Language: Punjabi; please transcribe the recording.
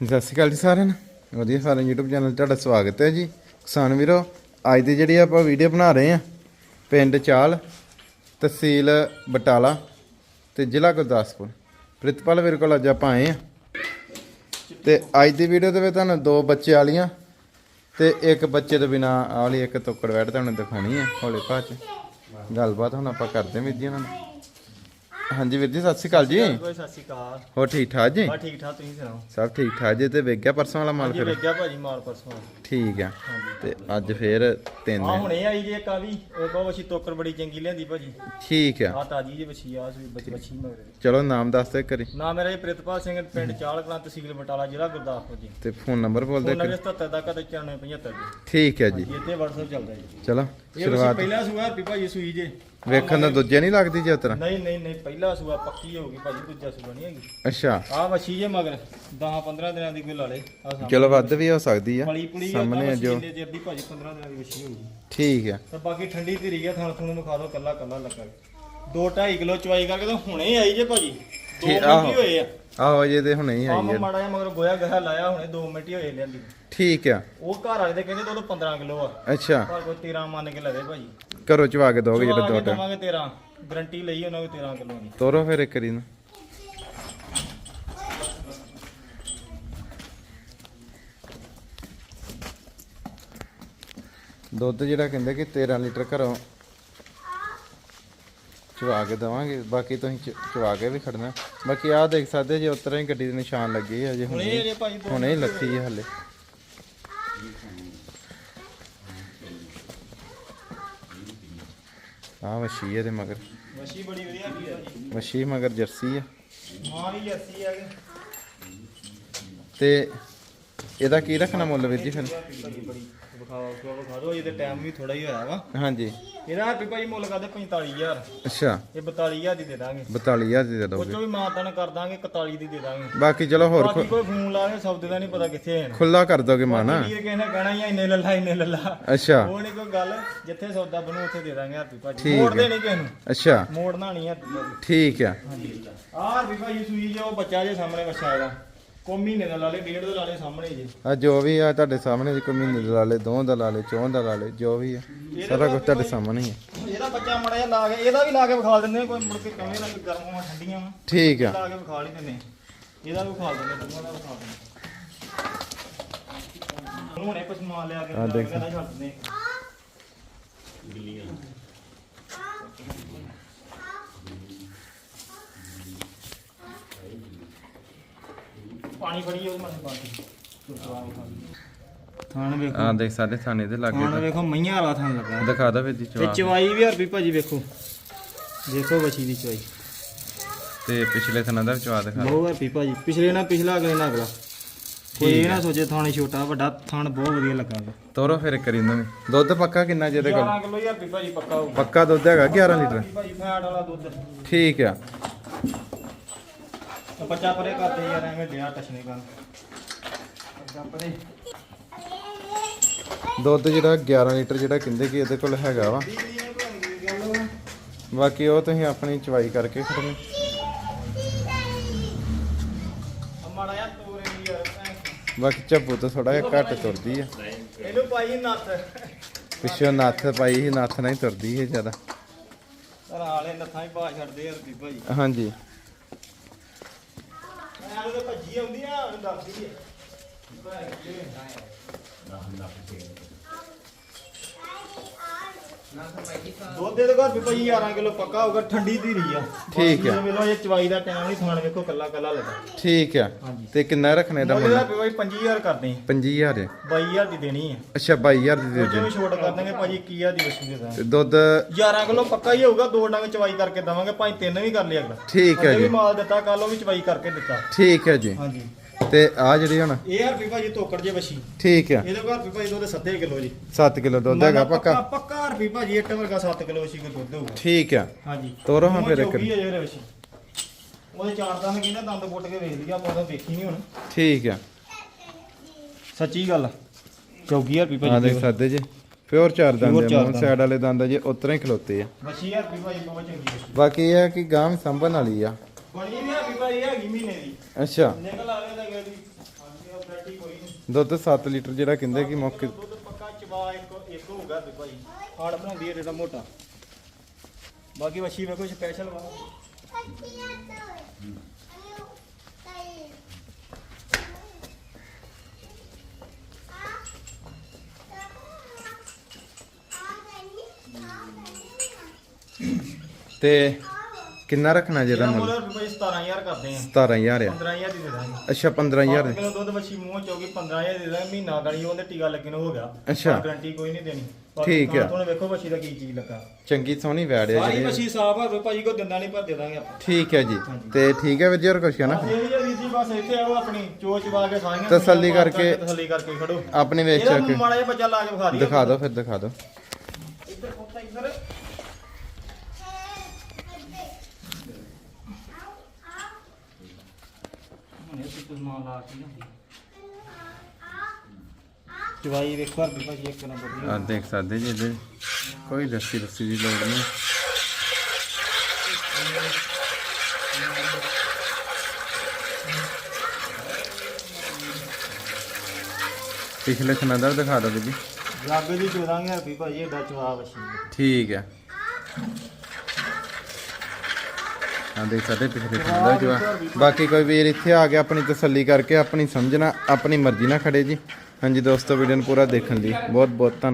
ਸਤਿ ਸ਼੍ਰੀ ਅਕਾਲ ਜੀ ਸਾਰਿਆਂ ਨੂੰ। ਵਧੀਆ ਸਾਰਿਆਂ ਨੂੰ YouTube ਚੈਨਲ 'ਤੇ ਤੁਹਾਡਾ ਸਵਾਗਤ ਹੈ ਜੀ। ਕਿਸਾਨ ਵੀਰੋ, ਅੱਜ ਦੀ ਜਿਹੜੀ ਆਪਾਂ ਵੀਡੀਓ ਬਣਾ ਰਹੇ ਆ ਪਿੰਡ ਚਾਲ, ਤਹਿਸੀਲ ਬਟਾਲਾ ਤੇ ਜ਼ਿਲ੍ਹਾ ਗੁਰਦਾਸਪੁਰ। ਪ੍ਰਿਤਪਾਲ ਵੀਰ ਕੋਲ ਅੱਜ ਆਪਾਂ ਆਏ ਆ ਤੇ ਅੱਜ ਦੀ ਵੀਡੀਓ ਦੇ ਵਿੱਚ ਤੁਹਾਨੂੰ ਦੋ ਬੱਚੇ ਵਾਲੀਆਂ ਤੇ ਇੱਕ ਬੱਚੇ ਤੋਂ ਬਿਨਾ ਵਾਲੀ ਇੱਕ ਤੋਕੜ ਵੈਟ ਤੁਹਾਨੂੰ ਦਿਖਾਣੀ ਹੈ, ਹੌਲੇ ਭਾਅ ਚ। ਗੱਲਬਾਤ ਹੁਣ ਆਪਾਂ ਕਰਦੇ ਹਾਂ ਵੀਰ ਜੀ ਉਹਨਾਂ ਨਾਲ। ਹਾਂਜੀ ਵੀਰ ਜੀ ਸਤਿ ਸ਼੍ਰੀ ਅਕਾਲ ਜੀ। ਸਤਿ ਸ਼੍ਰੀ ਅਕਾਲ ਹੋਰ ਠੀਕ ਠਾਕ ਜੀ? ਬਾ ਠੀਕ ਠਾਕ ਤੁਸੀਂ ਸੁਣਾਓ? ਸਭ ਠੀਕ ਠਾਕ ਜੀ ਤੇ ਵੇਖ ਗਿਆ ਪਰਸੋਂ ਵਾਲਾ ਮਾਲ ਫਿਰ? ਵੇਖਿਆ ਭਾਜੀ ਮਾਲ ਪਰਸੋਂ ਠੀਕ ਆ ਤੇ ਅੱਜ ਫੇਰ ਤਿੰਨ ਆ ਹੁਣੇ ਆਈ ਜੇ ਕਾ ਵੀ ਇਹ ਬਹੁਤ ਵਛੀ ਤੋਕਰ ਬੜੀ ਚੰਗੀ ਲਿਆਂਦੀ ਭਾਜੀ। ਠੀਕ ਆ। ਆ ਤਾਜੀ ਜੇ ਵਛੀ ਆ ਸੂਈ ਬੱਚੀ ਵਛੀ ਮਗਰ ਚਲੋ ਨਾਮ ਦੱਸ ਦੇ ਕਰੀ ਨਾ ਮੇਰਾ ਜੀ ਪ੍ਰਿਤਪਾਲ ਸਿੰਘ ਪਿੰਡ ਚਾਲ ਕਲਾਂ ਤਹਿਸੀਲ ਬਟਾਲਾ ਜ਼ਿਲ੍ਹਾ ਗੁਰਦਾਸਪੁਰ ਜੀ। ਤੇ ਫੋਨ ਨੰਬਰ ਬੋਲ ਦੇ ਫੋਨ ਕਰੀ ਨੰਬਰ 77 ਦਾ ਕਦੇ 9475 ਜੀ। ਠੀਕ ਹੈ ਜੀ। ਜੀ ਇੱਥੇ WhatsApp ਚੱਲਦਾ ਜੀ। ਚਲੋ ਇਹ ਵਛੀ ਸ਼ੁਰੂਆਤ। ਪਹਿਲਾ ਸੂਆ ਵੀ ਭਾਜੀ ਸੂਈ ਜੇ। ਵੇਖਣ ਦਾ ਦੂਜੇ ਨਹੀਂ ਲੱਗਦੀ ਜੇ ਉਤਰਾ? ਨਹੀਂ ਨਹੀਂ ਨਹੀਂ ਪਹਿਲਾ ਸੂਆ ਪੱਕੀ ਹੋ ਗਈ ਭਾਜੀ ਦੂਜਾ ਸੂਆ ਨਹੀਂ ਹੈਗੀ। ਅੱਛਾ। ਆ ਵਛੀ ਜੇ ਮਗਰ 10 15 ਦਿਨਾਂ ਦੀ ਕੋਈ ਲਾ ਲੇ ਆ ਚਲੋ ਵੱਧ ਵੀ ਹੋ ਸਕਦੀ ਆ। ਪਲੀ ਪੁਲੀ ਸਾਹਮਣੇ ਜੋ। ਜਿੰਨੇ ਚਿਰ ਦੀ ਭਾਜੀ 15 ਦਿਨਾਂ ਦੀ ਵਛੀ ਹੋਊਗੀ ਠੀਕ ਆ। ਤੇ ਬਾਕੀ ਠੰਡੀ ਧੀਰੀ ਥਾਂ ਥੂਣ ਨੂੰ ਖਾ ਦੋ ਕੱਲਾ ਕੱਲਾ ਲੱਗਾ 2.5 ਕਿਲੋ ਚਵਾਈ ਕਰਕੇ ਤਾਂ ਹੁਣੇ ਹੀ ਆਈ ਜੇ ਭਾਜੀ। 2 ਠੀਕ, ਮਿੰਟ। ਹੀ ਹੋਏ ਆ। ਆਹੋ ਜੇ ਤੇ ਹੁਣੇ ਹੀ ਆ ਆਈ ਹੈ ਮਾੜਾ ਜਿਹਾ ਮਗਰ ਗੋਇਆ ਗਹਾ ਲਾਇਆ ਹੁਣੇ 2 ਮਿੰਟ ਹੀ ਹੋਏ ਲਿਆਂਦੀ ਠੀਕ ਆ। ਉਹ ਘਰ ਵਾਲੇ ਦੇ ਕਹਿੰਦੇ ਤੋਂ 15 ਕਿਲੋ ਆ। ਅੱਛਾ। ਪਰ ਕੋਈ 13 ਮੰਨ ਕੇ ਲਵੇ ਭਾਜੀ ਘਰੋਂ ਚਵਾ ਕੇ ਦੋਗੇ ਜਿਹੜੇ ਚਵਾ ਦੋ ਕੇ ਟਾਈਮ ਦੇਵਾਂਗੇ 13 ਗਰੰਟੀ ਲਈ ਉਹਨਾਂ ਕੋਲ 13 ਕਿਲੋ ਦੀ। ਤੋਰੋ ਫਿਰ ਇੱਕ ਰੀ ਨੂੰ। ਦੁੱਧ ਜਿਹੜਾ ਕਹਿੰਦੇ ਕਿ 13 ਲੀਟਰ ਘਰੋਂ ਚਵਾ ਕੇ ਦਵਾਂਗੇ। ਬਾਕੀ ਤੁਸੀਂ ਚ- ਚਵਾ ਕੇ ਵੀ ਖੜਨਾ। ਬਾਕੀ ਆਹ ਦੇਖ ਸਕਦੇ ਜੇ ਉਤਰਾ ਹੀ ਗੱਡੀ ਦੇ ਨਿਸ਼ਾਨ ਲੱਗੇ ਆ ਜੇ ਹੁਣੇ ਹੁਣੇ ਹੀ ਲੱਥੀ ਹੈ ਹਲੇ। ਆਹ ਵਸ਼ੀ ਇਹਦੇ ਮਗਰ। ਵਛੀ ਬੜੀ ਵਧੀਆ ਵੀ ਭਾਜੀ ਵਸ਼ੀ ਮਗਰ ਜਰਸੀ ਆ। ਮਾਂ ਵੀ ਜੱਸੀ ਆ ਤੇ ਇਹਦਾ ਕੀ ਰੱਖਣਾ ਮੁੱਲ ਵੀਰ ਜੀ ਫਿਰ? ਬੜੀ ਵਿਖਾਓ ਵਿਖਾਓ ਵਿਖਾ ਦਿਓ ਇਹਦੇ ਟਾਈਮ ਵੀ ਥੋੜਾ ਹੀ ਹੋਇਆ ਵਾ। ਹਾਂਜੀ। ਇਹਦਾ ਹੈਪੀ ਭਾਜੀ ਮੁੱਲ ਕਰਦੇ 45000 ਅੱਛਾ। ਇਹ 42000 ਦੀ ਦੇ ਦਾਂਗੇ। 42000 ਦੀ ਦੇ ਉਹ ਦੋਗੇ ਚੋਂ ਵੀ ਮਾਤਨ ਕਰ ਦਾਂਗੇ 41 ਦੀ ਦੇ ਦਾਂਗੇ। ਬਾਕੀ ਚਲੋ ਹੋਰ ਬਾਕੀ ਕੋਈ ਫੋਨ ਲਾ ਕੇ ਸਬਦ ਦਾ ਨਹੀਂ ਪਤਾ ਕਿੱਥੇ ਹਨ ਖੁੱਲਾ ਕਰ ਦੋਗੇ ਮਾਨਾ ਕਿਸੇ ਨੇ ਕਹਿਣਾ ਹੀ ਆ, ਇੰਨੇ ਲੱਲਾ ਇੰਨੇ ਲੱਲਾ ਅੱਛਾ। ਉਹ ਨਹੀਂ ਕੋਈ ਗੱਲ ਜਿੱਥੇ ਸੌਦਾ ਬਣੂ ਉੱਥੇ ਦੇ ਦਾਂਗੇ ਹਰਪੀ ਭਾਜੀ ਮੋੜਦੇ ਹੈ। ਨਹੀਂ ਕਿਸੇ ਨੂੰ। ਅੱਛਾ। ਮੋੜਨਾ ਨਹੀਂ ਹਰਪੀ ਠੀਕ ਆ ਹਾਂਜੀ। ਆਹ ਹਰਪੀ ਭਾਜੀ ਸੂਈ ਜੋ ਬੱਚਾ ਜੇ ਸਾਹਮਣੇ ਬੱਚਾ ਇਹਦਾ। ਕੋ ਮਹੀਨੇ ਦਾ ਲਾ ਲੇ ਡੇਢ ਦਾ ਲਾ ਲੇ ਸਾਹਮਣੇ ਜੇ। ਆ ਜੋ ਵੀ ਆ ਤੁਹਾਡੇ ਸਾਹਮਣੇ ਜੀ ਕੋਈ ਮਹੀਨੇ ਦਾ ਲਾ ਲੇ ਦੋ ਦਾ ਲਾ ਲੇ ਚੌਂ ਦਾ ਲਾ ਲੇ ਜੋ ਵੀ ਆ। ਸਾਰਾ ਕੁਝ ਤੁਹਾਡੇ ਸਾਹਮਣੇ ਹੀ ਆ। ਇਹਦਾ ਬੱਚਾ ਮੜਾ ਜਿਹਾ ਲਾ ਕੇ ਇਹਦਾ ਵੀ ਲਾ ਕੇ ਵਿਖਾ ਦਿੰਦੇ ਆ, ਕੋਈ ਮੁੜ ਕੇ ਕਮੇ ਨਾ ਕੋਈ ਗਰਮ ਹੋਵਾਂ ਠੰਡੀਆਂ ਵਾ। ਠੀਕ ਆ। ਲਾ ਕੇ ਵਿਖਾ ਲਈ ਦਿੰਦੇ ਆ। ਇਹਦਾ ਵੀ ਵਿਖਾ ਦਿੰਦੇ ਦੋਵਾਂ ਦਾ ਵਿਖਾ ਦਿੰਦੇ ਹੁਣੇ ਕੁਛ ਮਾਲ ਲਿਆ ਕੇ ਆਹ ਦੇਖ। ਕਹਿੰਦਾ ਛੱਡ ਦਿੰਦੇ ਪਾਣੀ ਫੜੀ ਉਹ ਮਨ ਬਾਕੀ ਥਾਣ ਵੇਖੋ। ਆ ਦੇਖ ਸਾਡੇ ਥਾਣੇ ਦੇ ਥਾਣ ਲਾਗੇ ਵੇਖੋ ਮਈਆਂ ਵਾਲਾ ਥਾਣ ਲੱਗਾ। ਦਿਖਾ ਦੋ ਜੀ ਤੇ ਚਵਾ ਚਵਾਈ ਵੀ ਹਰਪੀ ਭਾਜੀ ਵੇਖੋ। ਦੇਖੋ ਬੱਚੀ ਦੀ ਚਵਾਈ। ਤੇ ਪਿਛਲੇ ਥਾਣਾ ਦਾ ਚਵਾ ਦਿਖਾ। ਬਹੁਤ ਹਰਪੀ ਭਾਜੀ ਪਿਛਲੇ ਨਾਲ ਪਿਛਲਾ ਅਗਲੇ ਨਾਲ ਅਗਲਾ। ਕੋਈ ਇਹ ਨਾ ਸੋਚੇ ਥਾਣੇ ਛੋਟਾ ਵੱਡਾ ਥਾਣ ਬਹੁਤ ਵਧੀਆ ਲੱਗਾ ਵਾ। ਤੋਰੋ ਫਿਰ ਕਰੀ ਇਹਨਾਂ ਦੁੱਧ ਪੱਕਾ ਕਿੰਨਾ ਜਿਹਦੇ ਕੋਲ? 11 ਕਿਲੋ ਹੀ ਹਰਪੀ ਭਾਜੀ ਪੱਕਾ ਹੋਊਗਾ। ਪੱਕਾ ਦੁੱਧ ਹੈਗਾ 11 ਲੀਟਰ? ਭਾਜੀ ਫੈਟ ਵਾਲਾ ਦੁੱਧ। ਠੀਕ ਆ। ਬੱਚਾ ਪਰੇ ਕਰਦੇ ਯਾਰ ਐਵੇਂ ਡਿਆ ਟਛਨੇ ਕਰਨ। ਬੱਚਾ ਪਰੇ ਦੁੱਧ ਜਿਹੜਾ 11 ਲੀਟਰ ਜਿਹੜਾ ਕਹਿੰਦੇ ਕਿ ਇਹਦੇ ਕੋਲ ਹੈਗਾ ਵਾ। ਬਾਕੀ ਉਹ ਤੁਸੀਂ ਆਪਣੀ ਚਵਾਈ ਕਰਕੇ ਖੜਨੀ। ਬਾਕੀ ਝੱਬੂ ਤੋਂ ਥੋੜਾ ਜਿਹਾ ਘੱਟ ਤੁਰਦੀ ਆ। ਇਹਨੂੰ ਪਾਈ ਨੱਥ। ਪਿੱਛੋਂ ਨੱਥ ਪਾਈ ਸੀ ਨੱਥ ਨਾਲ ਹੀ ਤੁਰਦੀ ਹੈ ਜ਼ਿਆਦਾ। ਘਰਾਂ ਵਾਲੇ ਨੱਥਾਂ ਹੀ ਪਾ ਛੱਡਦੇ ਆ ਹਰਪੀ ਭਾਜੀ ਹਾਂਜੀ। ਮੈਂ ਉਹਦੇ ਭੱਜੀ ਆਉਂਦੀ ਆ ਉਹਨੂੰ ਦੱਸਦੀ ਆ ਭੈਣ ਕੀ ਹੁੰਦਾ ਯਾਰ। ਦੁੱਧ ਦੇ ਘਰ ਵੀ ਭਾਜੀ 11 ਕਿਲੋ ਪੱਕਾ ਹੋਊਗਾ ਠੰਡੀ ਧੀਰੀ ਆ। ਠੀਕ ਆ। ਵੇਲੋ ਇਹ ਚਵਾਈ ਦਾ ਟਾਈਮ ਨਹੀਂ ਖਾਣ ਵੇਖੋ ਕੱਲਾ ਕੱਲਾ ਲੱਗਾ। ਠੀਕ ਆ। ਤੇ ਕਿੰਨਾ ਰੱਖਣੇ ਦਾ ਮੁੱਲ? ਭਾਈ 25000 ਕਰਦੇ ਆ। 25000 22000 ਦੀ ਦੇਣੀ ਆ। ਅੱਛਾ 22000 ਦੀ ਦੇ ਦੇ ਵੀ ਛੋਟ ਕਰ ਦਾਂਗੇ ਭਾਜੀ 21000 ਦੀ ਵਸੂ ਦੇ ਤੇ ਦੁੱਧ? 11 ਕਿਲੋ ਪੱਕਾ ਹੀ ਹੋਊਗਾ ਦੋ ਡੰਗ ਚਵਾਈ ਕਰਕੇ ਦਵਾਂਗੇ ਭਾਈ ਤਿੰਨ ਵੀ ਕਰ ਲਿਆ ਅਗਲਾ। ਠੀਕ ਹੈ ਜੀ। ਮਾਲ ਦਿੱਤਾ ਕੱਲ ਉਹ ਵੀ ਚਵਾਈ ਕਰਕੇ ਦਿੱਤਾ। ਠੀਕ ਹੈ ਜੀ। ਹਾਂਜੀ। ਤੇ ਆ ਜਿਹੜੀ ਹੁਣ? ਇਹ ਹਰਪੀ ਭਾਜੀ ਤੋਕੜ ਜੇ ਵਸ਼ੀ ਠੀਕ ਆ। ਇਹਦੇ ਘਰ ਵੀ ਭਾਜੀ ਦੁੱਧ 7 ਕਿਲੋ ਜੀ। 7 ਕਿਲੋ ਦੁੱਧ ਹੈਗਾ ਪੱਕਾ? ਪੱਕਾ ਹਰਪੀ ਭਾਜੀ ਇੱਟ ਵਰਗਾ 7 ਕਿਲੋ ਵਸ਼ੀ ਕੋ ਦੁੱਧ ਹੋਊਗਾ। ਠੀਕ ਆ। ਹਾਂਜੀ। ਤੋਰੋ ਹਾਂ ਫਿਰ ਇੱਕ। ਉਹਦੇ ਚਾਰ ਦੰਦ ਕਹਿੰਦਾ ਦੰਦ ਪੁੱਟ ਕੇ ਵੇਖ ਲਿਆ ਆਪਾਂ ਤਾਂ ਵੇਖੀ ਨਹੀਂ ਹੁਣ। ਠੀਕ ਆ। ਸੱਚੀ ਗੱਲ ਚੌਕੀ ਹਰਪੀ ਆ ਭਾਜੀ ਦੇਖ ਸਕਦੇ ਜੀ। ਪਿਓਰ ਚਾਰ ਦੰਦ ਚਾਰ ਮੂੰਹ। ਸਾਈਡ ਵਾਲੇ ਦੰਦ ਜੇ ਉਤਰਾ ਖਲੋਤੇ ਆ। ਵਸ਼ੀ ਹਰਪੀ ਭਾਜੀ ਬਹੁਤ ਚੰਗੀ ਬਾਕੀ ਇਹ ਹੈ ਕਿ ਗਾਮ ਸੰਭਣ ਵਾਲੀ ਆ। ਬਣੀ ਹੈਗੀ ਮਹੀਨੇ ਦੀ। ਅੱਛਾ। ਨਿਕਲ ਆਵੇ ਤਾਂ ਗਈ ਦੁੱਧ 7 ਲੀਟਰ ਜਿਹੜਾ ਕਹਿੰਦੇ ਕਿ ਮੌਕੇ ਦੁੱਧ ਪੱਕਾ ਚਵਾ ਇੱਕ ਇੱਕ ਹੋਊਗਾ ਵੀ ਭਾਈ। ਹਾੜ ਬਣਾਉਂਦੀ ਹੈ ਜਿਹੜਾ ਮੋਟਾ। ਬਾਕੀ ਵੱਛੀ ਵੇਖੋ ਸਪੈਸ਼ਲ ਵਾ। ਤੇ ਕਿੰਨਾ ਰੱਖਣਾ ਜਿਹਦਾ ਇਹਦਾ ਮੁੱਲ ਮੁੱਲ ਭਾਈ 17000 ਕਰਦੇ ਆ। 17000 ਆ। 15000 ਦੀ ਦੇ ਦਾਂਗੇ। ਅੱਛਾ 15000 ਪੰਜ ਕਿਲੋ ਦੁੱਧ ਵੱਛੀ ਮੂੰਹ ਚੋਗੀ 15000 ਦੇ ਦਾਂਗੇ ਮਹੀਨਾ ਗਣੀ ਉਹਦੇ ਟੀਕਾ ਲੱਗੇ ਨੂੰ ਹੋ ਗਿਆ। ਅੱਛਾ। ਗਾਰੰਟੀ ਕੋਈ ਨਹੀਂ ਦੇਣੀ। ਠੀਕ ਆ। ਤੁਹਾਨੂੰ ਵੇਖੋ ਵੱਛੀ ਦਾ ਕੀ ਚੀਜ਼ ਲੱਗਾ। ਚੰਗੀ ਸੋਹਣੀ ਵੈੜ ਆ ਸਾਰੀ ਜਿਹੜੀ। ਵੱਛੀ ਸਾਫ਼ ਆ ਭਾਜੀ ਕੋ ਦੰਦਾਂ ਨਹੀਂ ਭਰ ਦੇ ਦਾਂਗੇ ਆਪਾਂ। ਠੀਕ ਹੈ ਜੀ। ਤੇ ਠੀਕ ਹੈ ਵੀਰ ਜੀ ਹੋਰ ਕੁਛ ਕਹਿਣਾ? ਇਹ ਜੀ ਵੀਰ ਜੀ ਬਸ ਇੱਥੇ ਆਓ ਆਪਣੀ ਚੋਚ ਵਾ ਕੇ ਸਾਰੀਆਂ ਤਸੱਲੀ ਕਰਕੇ- ਤਸੱਲੀ ਕਰਕੇ ਖੜੋ। ਆਪਣੇ ਵੇਚ ਇਹਦਾ ਕੇ। ਮਾੜਾ ਜਿਹਾ ਬੱਚਾ ਲਾ ਕੇ ਵਿਖਾ ਦਿਓ ਦਿਖਾ ਦਿਓ ਫਿਰ ਦਿਖਾ ਦਿਓ। ਇੱਧਰ ਪੁੱਤ ਇੱਧਰ ਹੁਣ ਇਹ ਸੁੱਤ ਮਾਂ ਲਾ ਕੇ ਨਾ ਚਵਾਈ ਵੇਖੋ ਹਰ ਭਾਜੀ ਇੱਕ ਨੰਬਰ ਦੀ। ਆ ਦੇਖ ਸਕਦੇ ਜੀ ਇਹਦੇ। ਕੋਈ ਦੱਸੀ ਦੱਸੀ ਦੀ ਲੋੜ ਨਹੀਂ। ਪਿਛਲੇ ਥਣਾ ਦਾ ਦਿਖਾ ਦਿਓ ਜੀ ਲੱਗ ਦੀ 14000 ਰੁਪਏ ਭਾਜੀ ਏਡਾ ਚਵਾ ਵਸ਼ੀ ਠੀਕ ਹੈ। ਆ ਦੇਖ ਸਕਦੇ ਪਿਛਲੇ ਥਣਾ ਜਵਾ ਬਾਕੀ ਕੋਈ ਵੀਰ ਇੱਥੇ ਆ ਕੇ ਆਪਣੀ ਤਸੱਲੀ ਕਰਕੇ, ਆਪਣੀ ਸਮਝਣਾ ਆਪਣੀ ਮਰਜ਼ੀ ਨਾਲ ਖੜੇ ਜੀ। ਹਾਂਜੀ ਦੋਸਤੋ ਵੀਡੀਓ ਨੂੰ ਪੂਰਾ ਦੇਖਣ ਲਈ ਬਹੁਤ ਬਹੁਤ ਧੰਨਵਾਦ।